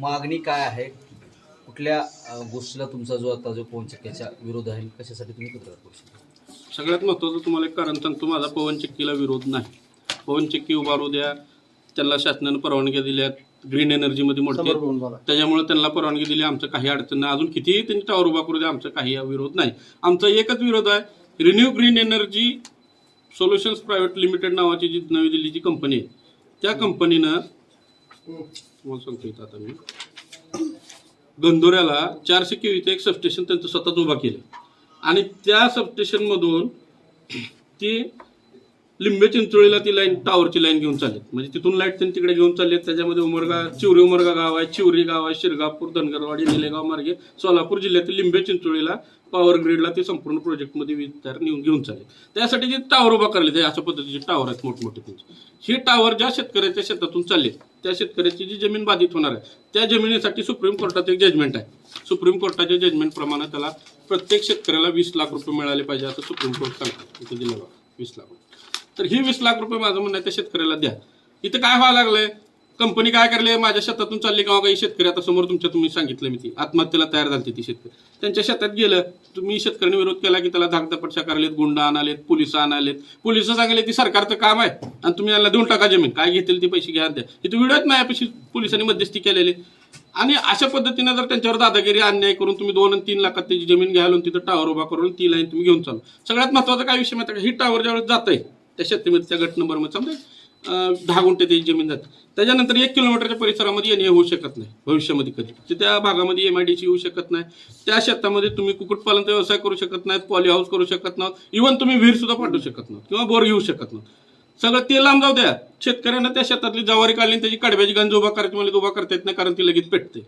मागणी काय आहे? कुठल्या गोष्टीला तुमचा जो आता जो पवनचक्क्याच्या विरोध आहे कशासाठी तुम्ही तक्रार करू शकता? सगळ्यात महत्त्वाचं तुम्हाला एक कारण सांगतो माझा पवन चक्कीला विरोध नाही. पवन चक्की उभारू द्या त्यांना शासनानं परवानग्या दिल्यात ग्रीन एनर्जीमध्ये मोडते त्याच्यामुळे त्यांना परवानगी दिली आमचं काही अडचण नाही. अजून कितीही त्यांनी टावर उभा करू द्या आमचा काही विरोध नाही. आमचा एकच विरोध आहे ReNew Green Energy Solutions Private Limited नावाची जी नवी दिल्लीची कंपनी आहे त्या कंपनीनं तुम्हाला सांगतो इथं आता मी गंधोऱ्याला चारशे केवीचं एक सबस्टेशन त्यांचं स्वतःच उभा केलं. आणि त्या सबस्टेशनमधून ती लिंबे चिंचोळीला ती लाईन टावरची लाईन घेऊन चालली म्हणजे तिथून लाइट त्यांनी तिकडे घेऊन चालली त्याच्यामध्ये उमरगा चिवरी उमरगा गाव आहे. चिवरी गाव आहे शिरगापूर धनगरवाडी निलेगाव मार्गे सोलापूर जिल्ह्यातील लिंबे चिंचोळीला पॉवर ग्रीडला ते संपूर्ण प्रोजेक्टमध्ये वीज तयार नेऊन घेऊन चालले त्यासाठी जे टावर उभा करले ते अशा पद्धतीचे टावर आहेत मोठमोठे त्यांचे. हे टावर ज्या शेतकऱ्याच्या शेतातून चालले त्या शेतकऱ्याची जी जमीन बाधित होणार आहे त्या जमिनीसाठी सुप्रीम कोर्टात एक जजमेंट आहे. सुप्रीम कोर्टाच्या जजमेंटप्रमाणे त्याला प्रत्येक शेतकऱ्याला वीस लाख रुपये मिळाले पाहिजे असं सुप्रीम कोर्ट सांगतं. इथे दिलं बघा वीस लाख रुपये. तर ही वीस लाख रुपये माझं म्हणणं आहे त्या शेतकऱ्याला द्या. इथं काय व्हायला लागलंय? कंपनी काय करले? माझ्या शेतातून चालली का हो काही शेतकरी? आता समोर तुमच्या तुम्ही सांगितलं मी ती. आत्महत्येला तयार झाली ती शेतकरी. त्यांच्या शेतात गेलं. तुम्ही शेतकऱ्यांनी विरोध केला की त्याला धाकधपटशा करालेत गुंड आणालेत पोलीस आणालेत. पोलीस सांगले की सरकारचं काम आहे. आणि तुम्ही यांना देऊन टाका जमीन. काय घेतील ते पैसे घ्या द्या. इथं व्हिडिओत नाही अपेक्षित पोलिसांनी मध्यस्थी केलेली. आणि अशा पद्धतीने जर त्यांच्यावर दादागिरी अन्याय करून तुम्ही दोन आणि तीन लाखात त्याची जमीन घ्याल आणि तिथं टावर उभा करून ती लाईन तुम्ही घेऊन चालू सगळ्यात महत्त्वाचा काय विषय माहिती का? ही टावर ज्यावेळेस जात आहे त्या शेतीमध्ये त्या गट नंबरमध्ये समजा दहा गुंठे त्याची जमीन जाते. त्याच्यानंतर एक किलोमीटरच्या परिसरामध्ये येणे होऊ शकत नाही भविष्यामध्ये कधी. त्या भागामध्ये एम आय डी सी येऊ शकत नाही. त्या शेतामध्ये तुम्ही कुक्कुटपालनचा व्यवसाय करू शकत नाहीत पॉली हाऊस करू शकत नाहीत. इव्हन तुम्ही विहीर सुद्धा पाठवू शकत नाही किंवा बोर घेऊ शकत नाही सगळं ते लांब जाऊ द्या. शेतकऱ्यांना त्या शेतातली जवारी काढली आणि त्याची कडब्याची गंज उभा करायची मला उभा करता येत नाही कारण ती लगेच पेटते.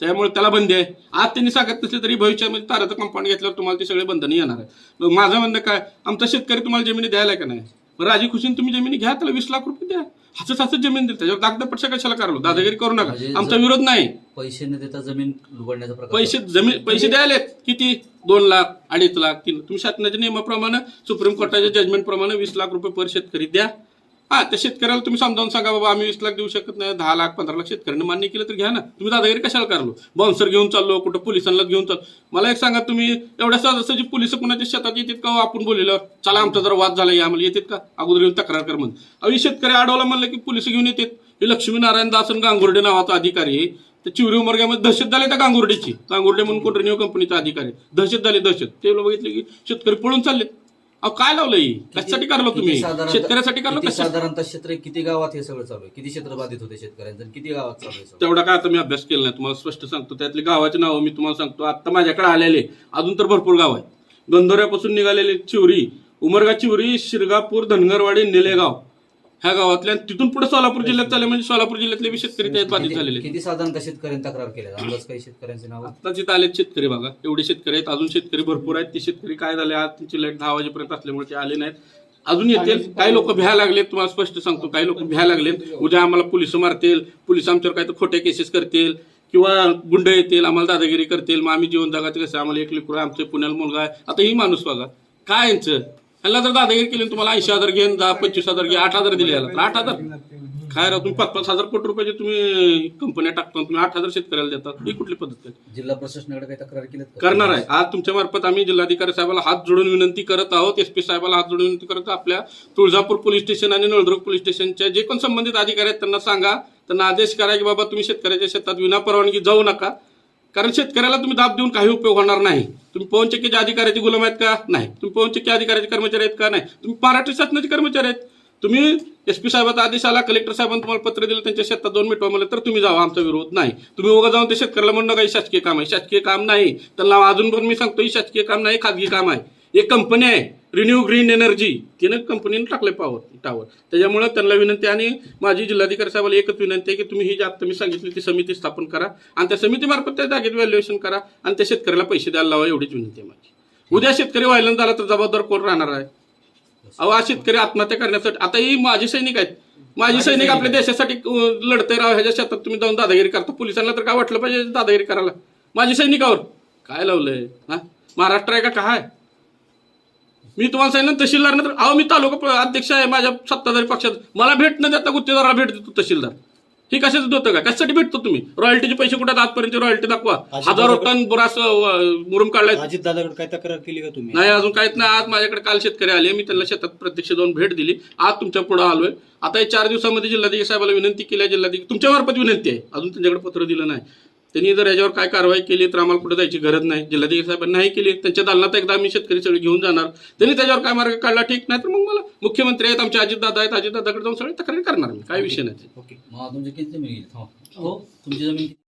त्यामुळे त्याला बंदी आहे. आज त्यांनी सांगत नसले तरी भविष्यामध्ये ताराचं कंपाऊंड घेतल्यावर तुम्हाला ते सगळे बंधन येणार आहे मग माझं म्हणणं काय? आमचा शेतकरी तुम्हाला जमिनी द्यायला का नाही? राजी खुशीन तुम्ही जमिनी घ्या त्याला वीस लाख रुपये द्या. हसत हसत जमीन दिली त्याच्यावर दागदपटशा कशाला करालो दादागिरी करू नका. म्हणजे आमचा जर- विरोध नाही. पैसे न देता जमीन लुबाडण्याचा प्रकार पैसे जमीन पैसे द्यायला किती? दोन लाख अडीच लाख तीन तुम्ही शासनाच्या नियमाप्रमाणे सुप्रीम कोर्टाच्या जजमेंट प्रमाणे वीस लाख रुपये पर शेतकरी द्या. हा त्या शेतकऱ्याला तुम्ही समजावून सांगा बाबा आम्ही वीस लाख देऊ शकत नाही दहा लाख पंधरा लाख शेतकऱ्यांनी मान्य केलं तर घ्या ना. तुम्ही दादागिरी कशाला करलो? बाउन्सर घेऊन चाललो कुठं पोलिसांना घेऊन चाललो? मला एक सांगा तुम्ही एवढ्या सहजासहजी पोलीस कुणाच्या शेतात येतात का हो आपण बोललेलं? चला आमचा जर वाद झाला या आम्हाला येतात का? अगोदर येऊन तक्रार कर म्हणून अहो शेतकरी अडवला म्हणलं की पोलीस घेऊन येतात. हे लक्ष्मीनारायण दासन गांगुर्डे नावाचा अधिकारी आहे. तर चिवरी उमरग्यामध्ये दहशत झाली त्या गांगुर्डेची. गांगुर्डे म्हणून कोटरनिओ कंपनीचा अधिकारी दहशत झाली दहशत. ते लोक बघितले की शेतकरी पळून चालले अहो काय लावलंय? कशासाठी करलो तुम्ही? किती साधारणतः- शेतकऱ्यासाठी करलो किती साधारणतः क्षेत्र किती गावात हे सगळं चालू आहे? किती क्षेत्र बाधित होते शेतकऱ्यांचं आणि किती गावात चालू आहे सगळं? तेवढा काय आता मी अभ्यास केला नाही. तुम्हाला स्पष्ट सांगतो. त्यातली गावाची नावं मी तुम्हाला सांगतो. आता माझ्याकडे आलेले अजून तर भरपूर गाव आहेत. गंधोऱ्यापासून निघालेले चिवरी उमरगा चिवरी शिरगापूर धनगरवाडी निलेगाव. ह्या गावातल्या आणि तिथून पुढे सोलापूर जिल्ह्यात चालले म्हणजे सोलापूर जिल्ह्यातले बी शेतकरी त्यात बाधित झालेले किती साधारणतः शेतकऱ्यांनी तक्रार अंदाज काही शेतकऱ्यांचे नाव? आता जिथं आलेत शेतकरी बघा. एवढे शेतकरी आहेत अजून शेतकरी भरपूर आहेत. ते शेतकरी काय झाले? आज त्यांची लाइट दहा वाजेपर्यंत असल्यामुळे ते आले नाहीत. अजून येतील. काही लोक भ्या लागलेत तुम्हाला स्पष्ट सांगतो. काही लोक भ्या लागलेत. उद्या आम्हाला पोलीस मारतील. पोलीस आमच्यावर काही तर खोटे केसेस करतील. किंवा गुंड येतील आम्हाला दादागिरी करतील. मग आम्ही जीवन जगाचं कसं आम्हाला एक लेकरू आहे, आमचं पुण्याला मुलगा आहे. आता ही माणूस बघा. काय यांचं? ह्याला जर दादागिरी केली तुम्हाला ऐंशी हजार घेऊन दहा पंचवीस हजार घे आठ हजार दिले याला तर आठ हजार. काय राव तुम्ही पाच पाच हजार कोटी रुपयाचे तुम्ही कंपन्या टाकता तुम्ही आठ हजार शेतकऱ्याला देतात ही कुठली पद्धत आहे? जिल्हा प्रशासनाकडे काही तक्रार केल्यात का? करणार आहे. आज तुमच्या मार्फत आम्ही जिल्हाधिकारी साहेबाला हात जोडून विनंती करत आहोत. एस पी साहेबाला हात जोडून विनंती करत आहोत. आपल्या तुळजापूर पोलीस स्टेशन आणि नळदुर्ग पोलीस स्टेशनच्या जे कोण संबंधित अधिकारी आहेत त्यांना सांगा. त्यांना आदेश करा की बाबा तुम्ही शेतकऱ्याच्या शेतात विना परवानगी जाऊ नका. कारण शेतकऱ्याला तुम्ही दाब देऊन काही उपयोग होणार नाही. तुम्ही पवनचक्कीच्या अधिकाऱ्याचे गुलाम आहेत का? नाही. तुम्ही पवनचक्की अधिकाऱ्याचे कर्मचारी आहेत का? नाही. तुम्ही महाराष्ट्र शासनाचे कर्मचारी आहेत. तुम्ही एस पी साहेबाचा आदेश आला कलेक्टर साहेबांनी तुम्हाला पत्र दिलं त्यांच्या शेतात दोन मिटवा म्हणलं तर तुम्ही जावा आमचा विरोध नाही. तुम्ही उगा जाऊन ते शेतकऱ्याला म्हणणं काही शासकीय काम आहे शासकीय काम नाही. त्यांना अजून पण मी सांगतो ही शासकीय काम नाही खाजगी काम आहे. एक कंपनी आहे. रिन्यू ग्रीन एनर्जी तिनं कंपनीनं टाकले पॉवर टावर त्याच्यामुळे त्यांना विनंती आणि माझी जिल्हाधिकारी साहेबाला एकच विनंती आहे की तुम्ही ही जी आता मी सांगितली ती समिती स्थापन करा आणि त्या समितीमार्फत त्या जागेत व्हॅल्युएशन करा आणि त्या शेतकऱ्याला पैसे द्यायला लावा एवढीच विनंती आहे माझी. उद्या शेतकरी व्हायला झाला तर जबाबदार कोण राहणार आहे? अहो आज शेतकरी आत्महत्या करण्यासाठी आता ही माझे सैनिक आहेत. माझे सैनिक आपल्या देशासाठी लढते राव ह्याच्या शेतात तुम्ही जाऊन दादागिरी करता. पोलिसांना तर काय वाटलं पाहिजे दादागिरी करायला? माझी सैनिकावर काय लावलंय? हा? महाराष्ट्र आहे का? काय मी तुम्हाला सांगितलं तहसीलदार तर अहो मी तालुका अध्यक्ष आहे माझ्या सत्ताधारी पक्षात. मला भेट न देता गुत्तेदाराला भेट देतो तहसीलदार. हे कशाचं होतं का कशासाठी भेटतो तुम्ही? रॉयल्टीचे पैसे कुठे? आजपर्यंत रॉयल्टी दाखवा. हजारो टन बुरास मुरुम काढलाय. अजित दादाकडे काय तक्रार केली का तुम्ही? नाही अजून काहीच नाही. आज माझ्याकडे काल शेतकरी आले. मी त्यांना शेतात प्रत्यक्ष जाऊन भेट दिली. आज तुमच्यापुढे आलोय. आता हे चार दिवसामध्ये जिल्हाधिकारी साहेबाला विनंती केली आहे. जिल्हाधिकारी तुमच्या मार्फत विनंती आहे. अजून त्यांच्याकडे पत्र दिलं नाही. त्यांनी जर याच्यावर काय कारवाई केली तर आम्हाला कुठे जायची गरज नाही. जिल्हाधिकारी साहेबांनी नाही केली त्यांच्या दालनात एकदा आम्ही शेतकरी सगळे घेऊन जाणार. त्यांनी त्याच्यावर काय मार्ग काढला? ठीक नाही तर मग मला मुख्यमंत्री आहेत आमचे अजितदादा आहेत अजितदादाकडे जाऊन सगळे तक्रारी करणार मी. काय विषय नाही. ओके. मग तुमची किती जमीन गेली थांबा. हो तुमची जमीन